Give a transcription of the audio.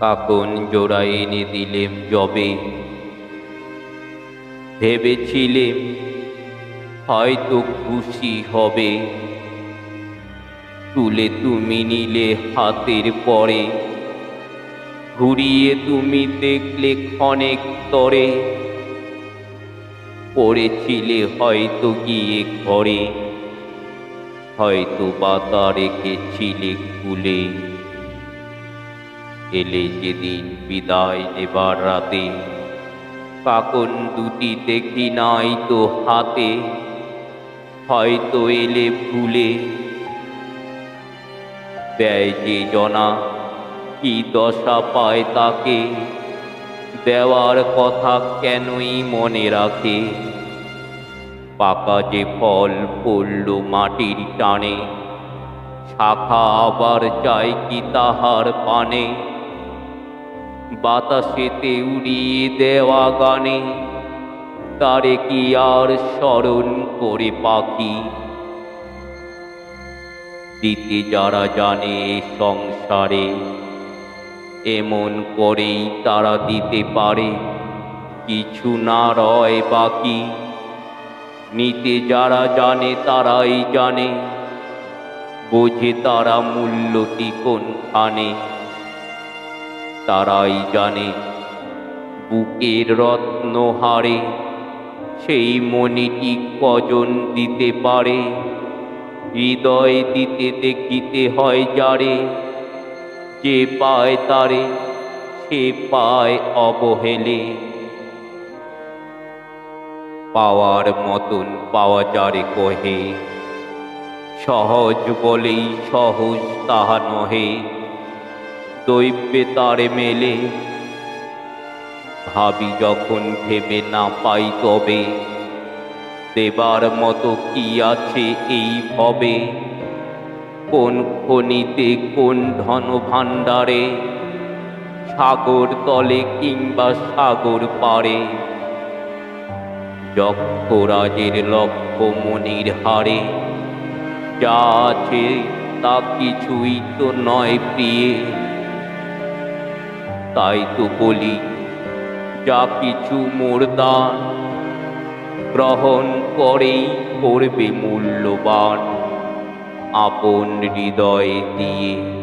কাকন জোড়া এনে দিলেম জবে ভেবেছিলেম হয়তো খুশি হবে। তুলে তুমি নিলে হাতের পরে, ঘুরিয়ে তুমি দেখলে ক্ষণেক তরে। পড়েছিলে হয়তো গিয়ে ঘরে হয়তো বাতা রেখেছিলে খুলে। এলে যেদিন বিদায় নেবার রাতে কাকন দুটি দেখি নাই তো হাতে, হয়তো এলে ভুলে। ব্যয় যে জনা, কি দশা পায় তাকে, দেওয়ার কথা কেনই মনে রাখে। পাকা যে ফল পড়ল মাটির টানে, শাখা আবার চাই কি তাহার পানে। বাতাসেতে উড়িয়ে দেওয়া গানে, তারে কি আর স্মরণ করে পাখি? দিতে যারা জানে সংসারে, এমন করেই তারা দিতে পারে। কিছু না রয় বাকি, নিতে যারা জানে তারাই জানে, বোঝে তারা মূল্যটি কোনখানে। তারাই জানে, বুকের রত্ন হারে, সেই মনিটি কজন দিতে পারে? হৃদয় দিতে দেখিতে হয় যারে, যে পায় তারে, সে পায় অবহেলে। পাওয়ার মতন পাওয়া যারে কহে, সহজ বলেই সহজ তাহা নহে। দৈব্যে তারে মেলে। ভাবি যখন ভেবে না পাই তবে, দেবার মতো কি আছে এই ভবে? কোন খনিতে কোন ধন ভাণ্ডারে? সাগর তলে কিংবা সাগর পারে যক্ষরাজের লক্ষ্য মনির হারে যা আছে তা কিছুই তো নয় প্রিয়ে। তাই তো বলি যা কিছু মোর দান গ্রহণ করেই করবে মূল্যবান আপন হৃদয় দিয়ে।